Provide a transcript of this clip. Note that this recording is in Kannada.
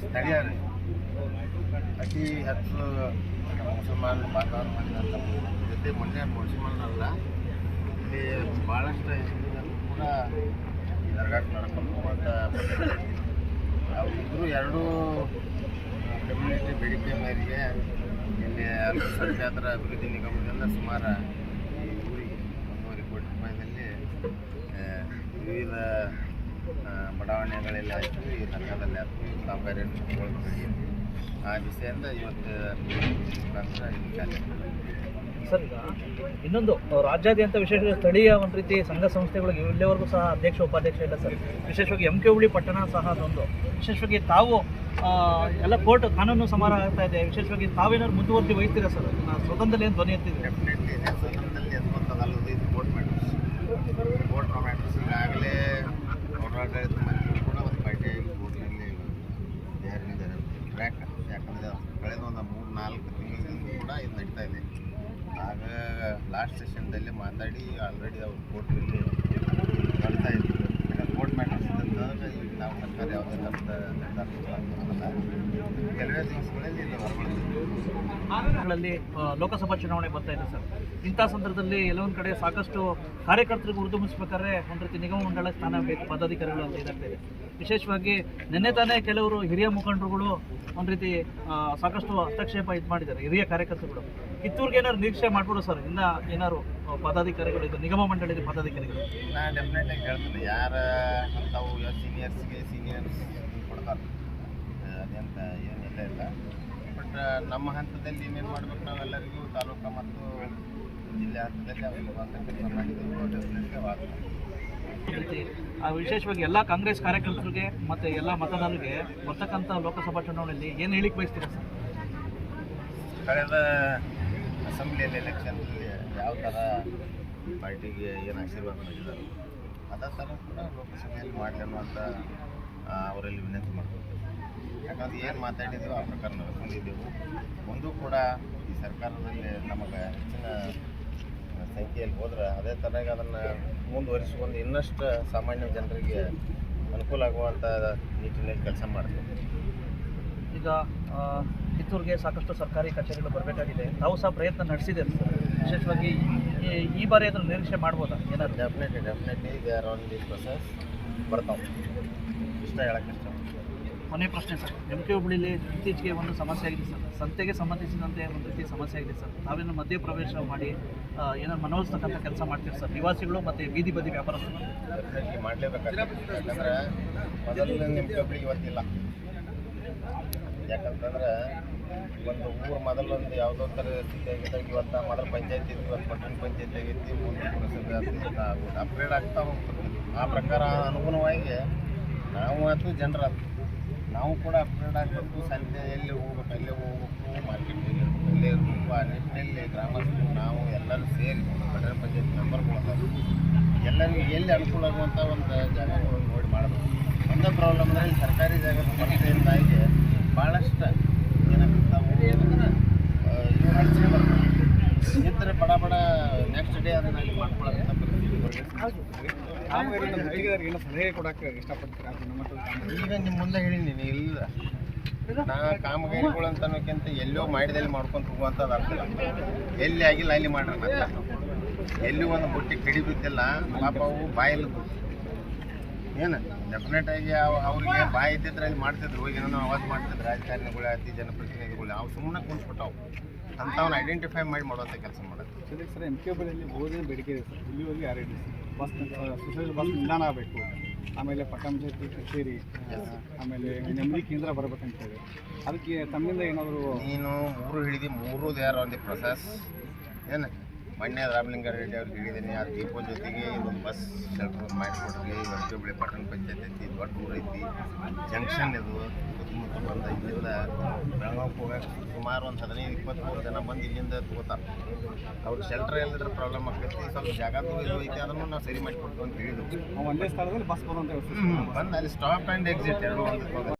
ಸ್ಥಳೀಯರು ಅತಿ ಹೆಚ್ಚು ಮುಸಲ್ಮಾನ್ ಮಾಡಿದಂಥ ಜೊತೆ ಮೊನ್ನೆ ಮುಸಲ್ಮಾನರಲ್ಲ ಇಲ್ಲಿ ಭಾಳಷ್ಟು ಹಿಂದೂಗಳು ಕೂಡ ದರ್ಗಾಕ್ಕೆ ನಡ್ಕೊಂಡು ಹೋಗುವಂಥ ಇಬ್ಬರು ಎರಡೂ ಕಮ್ಯುನಿಟಿ ಬೇಡಿಕೆ ಮೇರೆಗೆ ಇಲ್ಲಿ ಅಲ್ಪಸಂಖ್ಯಾತರ ಅಭಿವೃದ್ಧಿ ನಿಗಮದಿಂದ ಸುಮಾರು ಈ ಊರಿಗೆ ಒಂದೂವರೆ ಕೋಟಿ ರೂಪಾಯಿನಲ್ಲಿ ವಿವಿಧ ಬಡಾವಣೆಗಳಲ್ಲಿ ಆಯಿತು ಈ ದರ್ಗಾದಲ್ಲಿ ಆಯಿತು ಕಾಮಗಾರಿ ಆ ದಿಸೆಯಿಂದ ಇವತ್ತು ಸರ್ ಈಗ ಇನ್ನೊಂದು ರಾಜ್ಯಾದ್ಯಂತ ವಿಶೇಷ ಸ್ಥಳೀಯ ಒಂದು ರೀತಿ ಸಂಘ ಸಂಸ್ಥೆಗಳಿಗೆ ಇಲ್ಲಿವರೆಗೂ ಸಹ ಅಧ್ಯಕ್ಷ ಉಪಾಧ್ಯಕ್ಷ ಇಲ್ಲ ಸರ್. ವಿಶೇಷವಾಗಿ ಎಂ ಕೆ ಹುಳಿ ಪಟ್ಟಣ ಸಹ ಅದೊಂದು. ವಿಶೇಷವಾಗಿ ತಾವು ಎಲ್ಲ ಕೋರ್ಟ್ ಕಾನೂನು ಸಮಾರ ಆಗ್ತಾ ಇದೆ. ವಿಶೇಷವಾಗಿ ತಾವೇನಾದ್ರು ಮುಂದುವರೆದು ವಹಿಸ್ತೀರಾ ಸರ್? ನಾನು ಸ್ವತಂತ್ರದಲ್ಲಿ ಏನು ಧ್ವನಿ ಎತ್ತಿದ್ದೀರಿ ಡೆಫಿನೆಟ್ಲಿ ಸದನದಲ್ಲಿ ಎದ್ಕೊಂತದಲ್ಲದು ಇದು ಕೋರ್ಟ್ ಮ್ಯಾಟ್ರಸ್ ಕೋರ್ಟ್ ಮ್ಯಾಟ್ರಸ್ ಈಗಾಗಲೇ ಹೋರಾಡಳಿತ ಮಂತ್ರಿಗಳು ಕೂಡ ಒಂದು ಪಾರ್ಟಿಯಾಗಿ ಕೋರ್ಟ್ನಲ್ಲಿ ಯಾರಿದ್ದಾರೆ ಟ್ರ್ಯಾಕ್ ಯಾಕಂದರೆ ಕಳೆದ ಒಂದು ಮೂರು, ನಾಲ್ಕು ತಿಂಗಳಿಂದ ಕೂಡ ಇದು ನಡೀತಾ ಇದೆ. ಆಗ ಲಾಸ್ಟ್ ಸೆಷನ್ದಲ್ಲಿ ಮಾತಾಡಿ ಆಲ್ರೆಡಿ ಅವ್ರು ಕೋರ್ಟ್ನಲ್ಲಿ ಬರ್ತಾ ಇದ್ರು. ಕೋರ್ಟ್ ಮ್ಯಾಟರ್ಸ್ ಈಗ ನಾವು ಸರ್ಕಾರ ಯಾವುದೇ ಥರದ ನಿರ್ಧಾರ. ಕೆಲವೇ ದಿವಸಗಳಲ್ಲಿ ಇದು ಗಳಲ್ಲಿ ಲೋಕಸಭಾ ಚುನಾವಣೆ ಬರ್ತಾ ಇದೆ ಸರ್. ಇಂಥ ಸಂದರ್ಭದಲ್ಲಿ ಎಲ್ಲೊಂದು ಕಡೆ ಸಾಕಷ್ಟು ಕಾರ್ಯಕರ್ತರಿಗೆ ಉರ್ದುಂಬಿಸ್ಬೇಕಾದ್ರೆ ಒಂದು ರೀತಿ ನಿಗಮ ಮಂಡಳ ಸ್ಥಾನ ಬೇಕು, ಪದಾಧಿಕಾರಿಗಳು ಅಂತ ಇದಾಗ್ತಾ ಇದೆ. ವಿಶೇಷವಾಗಿ ನಿನ್ನೆ ತಾನೇ ಕೆಲವರು ಹಿರಿಯ ಮುಖಂಡರುಗಳು ಒಂದು ರೀತಿ ಸಾಕಷ್ಟು ಹಸ್ತಕ್ಷೇಪ ಇದು ಮಾಡಿದ್ದಾರೆ, ಹಿರಿಯ ಕಾರ್ಯಕರ್ತರುಗಳು. ಕಿತ್ತೂರಿಗೆ ಏನಾದ್ರು ನಿರೀಕ್ಷೆ ಮಾಡ್ಬೋದು ಸರ್? ಇನ್ನ ಏನಾದ್ರು ಪದಾಧಿಕಾರಿಗಳು, ಇದು ನಿಗಮ ಮಂಡಳಿದ ಪದಾಧಿಕಾರಿಗಳು? ನಾನು ಡೆಫಿನೆಟಾಗಿ ಹೇಳ್ತೀನಿ, ಯಾರ ಸೀನಿಯರ್ಸ್ಗೆ ಸೀನಿಯರ್ಸ್ ಕೊಡ್ತಾರೆ. ಅದಂತ ಏನಿಲ್ಲ ನಮ್ಮ ಹಂತದಲ್ಲಿ ಏನೇನು ಮಾಡ್ಬೇಕು ನಾವೆಲ್ಲರಿಗೂ ತಾಲೂಕು ಮತ್ತು ಜಿಲ್ಲೆ ಹಂತದಲ್ಲಿ ಕೆಲಸ ಮಾಡಿದ್ದೀವಿ. ವಿಶೇಷವಾಗಿ ಎಲ್ಲ ಕಾಂಗ್ರೆಸ್ ಕಾರ್ಯಕರ್ತರಿಗೆ ಮತ್ತು ಎಲ್ಲ ಮತದಾರರಿಗೆ ಬರ್ತಕ್ಕಂಥ ಲೋಕಸಭಾ ಚುನಾವಣೆಯಲ್ಲಿ ಏನು ಹೇಳಿಕ್ ಬಯಸ್ತೀರಾ ಸರ್? ಕಳೆದ ಅಸೆಂಬ್ಲಿಯಲ್ಲಿ ಎಲೆಕ್ಷನ್ನಲ್ಲಿ ಯಾವ ಥರ ಪಾರ್ಟಿಗೆ ಏನು ಆಶೀರ್ವಾದ ಮಾಡಿದ್ದಾರೆ ಅದೇ ಥರ ಕೂಡ ಲೋಕಸಭೆಯಲ್ಲಿ ಮಾಡಲಿ ಅನ್ನುವಂಥ ಅವರಲ್ಲಿ ವಿನಂತಿ ಮಾಡ್ಕೊಳ್ತೀವಿ. ಯಾಕಂದ್ರೆ ಏನು ಮಾತಾಡಿದ್ರು ಆ ಪ್ರಕಾರ ನಡ್ಕೊಂಡಿದ್ದೆವು. ಮುಂದೂ ಕೂಡ ಈ ಸರ್ಕಾರದಲ್ಲಿ ನಮಗೆ ಹೆಚ್ಚಿನ ಸಂಖ್ಯೆಯಲ್ಲಿ ಹೋದ್ರೆ ಅದೇ ಥರಾಗಿ ಅದನ್ನು ಮುಂದುವರಿಸಿಕೊಂಡು ಇನ್ನಷ್ಟು ಸಾಮಾನ್ಯ ಜನರಿಗೆ ಅನುಕೂಲ ಆಗುವಂಥ ನಿಟ್ಟಿನಲ್ಲಿ ಕೆಲಸ ಮಾಡ್ತೀವಿ. ಈಗ ಕಿತ್ತೂರ್ಗೆ ಸಾಕಷ್ಟು ಸರ್ಕಾರಿ ಕಚೇರಿಗಳು ಬರಬೇಕಾಗಿದೆ. ತಾವು ಸಹ ಪ್ರಯತ್ನ ನಡೆಸಿದೆ ಸರ್ ವಿಶೇಷವಾಗಿ ಈ- ಈ ಬಾರಿ ಅದನ್ನು ನಿರೀಕ್ಷೆ ಮಾಡ್ಬೋದಾ? ಏನಾದ್ರು? Definitely definitely they are on the process ಬರ್ತಾವೆ. ಇಷ್ಟ ಹೇಳಕ್ಕೆ ಇಷ್ಟ? ಕೊನೆ ಪ್ರಶ್ನೆ ಸರ್. ಎಂ ಕೆ ಹುಬ್ಳಿಲಿ ಇತ್ತೀಚೆಗೆ ಒಂದು ಸಮಸ್ಯೆ ಆಗಿದೆ ಸರ್. ಸಂತೆಗೆ ಸಂಬಂಧಿಸಿದಂತೆ ಒಂದು ರೀತಿ ಸಮಸ್ಯೆ ಆಗಿದೆ ಸರ್. ನಾವೇನು ಮಧ್ಯ ಪ್ರವೇಶ ಮಾಡಿ ಏನೋ ಮನವೊಲಿಸ್ತಕ್ಕಂಥ ಕೆಲಸ ಮಾಡ್ತೀವಿ ಸರ್. ನಿವಾಸಿಗಳು ಮತ್ತು ಬೀದಿ ಬದಿ ವ್ಯಾಪಾರಸ್ಥರು. ಡೆಫಿನೆಟ್ಲಿ ಮಾಡಲೇಬೇಕಾಗ್ತದೆ. ಯಾಕಂದ್ರೆ ಮೊದಲು ನಿಮ್ಮ ಕಬ್ಬಿಗೆ ಇವತ್ತಿಲ್ಲ. ಯಾಕಂತಂದ್ರೆ ಒಂದು ಊರು ಮೊದಲೊಂದು ಯಾವುದೋ ಥರ ಸ್ಥಿತಿ ಆಗಿದ್ದಾಗ ಇವತ್ತು ಮೊದಲು ಪಂಚಾಯತಿ ಇವತ್ತು ಪಟ್ಟಣ ಪಂಚಾಯತಿ ಆಗೈತಿ. ಮುಂದೆ ಪುರಸಭೆ ಆಗೋದು ಅಪ್ಗ್ರೇಡ್ ಆಗ್ತಾ ಹೋಗ್ತದೆ. ಆ ಪ್ರಕಾರ ಅನುಗುಣವಾಗಿ ನಾವು ಆಯ್ತು ಜನರ ನಾವು ಕೂಡ ಅಪ್ಗ್ರೇಡ್ ಆಗಬೇಕು, ಸಂಜೆ ಎಲ್ಲಿ ಹೋಗ್ಬೇಕು ಅಲ್ಲೇ ಹೋಗ್ಬೇಕು ಮಾರ್ಕೆಟ್ಗೆ ಅಲ್ಲೇ ಇರಬೇಕು ಆ ನಿಟ್ಟಿನಲ್ಲಿ ಗ್ರಾಮಸ್ಥರು, ನಾವು ಎಲ್ಲರೂ ಸೇರಿ ಪಟ್ಟಣ ಪಂಚಾಯತ್ ಮೆಂಬರ್ಗಳು ಎಲ್ಲರಿಗೂ ಎಲ್ಲಿ ಅನುಕೂಲ ಆಗುವಂಥ ಒಂದು ಜಾಗಗಳನ್ನು ನೋಡಿ ಮಾಡಬೇಕು. ಒಂದು ಪ್ರಾಬ್ಲಮ್ ಅಂದರೆ ಸರ್ಕಾರಿ ಜಾಗದ ಕೊರತೆಯಿಂದಾಗಿ ಭಾಳಷ್ಟು ಏನಾಗ್ತಾವೆ ಅಡಚಣೆ ಬರ್ತದೆ ಇದ್ದರೆ ಬಡ ಬಡ ನೆಕ್ಸ್ಟ್ ಡೇ ಅದನ್ನು ಅಲ್ಲಿ ಮಾಡ್ಕೊಳ್ಳೋಂಥ ಏನೋ ಸಲಹೆ ಕೊಡಕ್ಕೆ ಇಷ್ಟಪಡ್ತೀರಾ? ಈಗ ನಿಮ್ಮ ಮುಂದೆ ಇಲ್ಲ. ನಾ ಕಾಮಗಾರಿಗಳು ಅಂತ ಅನ್ನೋಕ್ಕಿಂತ ಎಲ್ಲೋ ಮಾಡಿದಲ್ಲಿ ಮಾಡ್ಕೊಂಡು ಹೋಗುವಂಥದ್ದು ಆಗ್ತಲ್ಲ ಎಲ್ಲಿ ಆಗಿಲ್ಲ ಅಲ್ಲಿ ಮಾಡ್ರಿ ಎಲ್ಲಿ ಒಂದು ಬುಟ್ಟಿ ಕಡಿ ಬಿದ್ದಿಲ್ಲ ಪಾಪ ಅವು ಬಾಯಲ್ಲದು ಏನು? ಡೆಫಿನೆಟ್ ಆಗಿ ಅವ್- ಅವ್ರಿಗೆ ಬಾಯಿ ಇದ್ದಿದ್ರೆ ಅಲ್ಲಿ ಮಾಡ್ತಿದ್ರು. ಹೋಗಿ ಏನೋ ಅವಾಜ್ ಮಾಡ್ತಿದ್ರು. ರಾಜಕಾರಣಿಗಳು ಅತಿ ಜನಪ್ರತಿನಿಧಿಗಳು ಅವು ಸುಮ್ಮನೆ ಕುಂಡ್ಸ್ಬಿಟ್ಟವು ಅಂತ ಅವ್ನು ಐಡೆಂಟಿಫೈ ಮಾಡಿ ಮಾಡುವಂಥ ಕೆಲಸ ಮಾಡೋದು. ಸರ್ ಎಂ ಕೆ ಬಳಿಯಲ್ಲಿ ಬೋಧನೆ ಬೇಡಿಕೆ ಇದೆ ಸರ್. ಇಲ್ಲಿವರೆಗೆ ಯಾರು ಬಸ್ ಸ್ಪೆಷಲ್ ಬಸ್ ನಿಲ್ದಾಣ ಆಗಬೇಕು. ಆಮೇಲೆ ಪಟ್ಟಣಪಂಚಾಯತಿ ಕಚೇರಿ ಆಮೇಲೆ ನೆಮ್ಮದಿ ಕೇಂದ್ರ ಬರಬೇಕಂತೇಳಿ. ಅದಕ್ಕೆ ತಮ್ಮಿಂದ ಏನಾದರೂ ನೀನು ಮೂರು ಹಿಡಿದು ಮೂರು ದೇವರ ಒಂದು ಪ್ರೊಸೆಸ್ ಏನು? ಮೊನ್ನೆ ರಾಮಲಿಂಗಾರೆಡ್ಡಿ ಅವ್ರಿಗೆ ಹೇಳಿದ್ದೀನಿ ಆ ದೀಪದ ಜೊತೆಗೆ ಒಂದು ಬಸ್ ಶೆಲ್ಟರ್ ಮಾಡಿಕೊಡ್ರಿ. ವಂಶಬಳಿ ಪಟ್ಟಣ ಪಂಚಾಯತ್ ಐತಿ, ದೊಡ್ಡ ಊರು ಐತಿ. ಜಂಕ್ಷನ್ ಇದು, ಸುತ್ತಮುತ್ತ ಬಂದ ಇಲ್ಲಿಂದ ಬೆಳಗಾವಿಗೆ ಹೋಗಕ್ಕೆ ಸುಮಾರು ಒಂದು ಹದಿನೈದು ಇಪ್ಪತ್ತ್ಮೂರು ಜನ ಬಂದು ಇಲ್ಲಿಂದ ತಗೋತಾರೆ. ಅವ್ರು ಶೆಲ್ಟರ್ ಎಲ್ಲದ್ರ ಪ್ರಾಬ್ಲಮ್ ಆಗ್ತೈತಿ ಸ್ವಲ್ಪ ಜಾಗ ಇದು ಐತಿ ಅದನ್ನು ನಾವು ಸರಿ ಮಾಡಿಕೊಡ್ತೀವಿ ಅಂತ ಹೇಳಿದ್ರು. ಒಂದೇ ಸ್ಥಳದಲ್ಲಿ ಬಸ್ ಬರುವಂತ ಬಂದು ಅಲ್ಲಿ ಸ್ಟಾಪ್ ಆ್ಯಂಡ್ ಎಕ್ಸಿಟ್ ಎರಡು ಒಂದು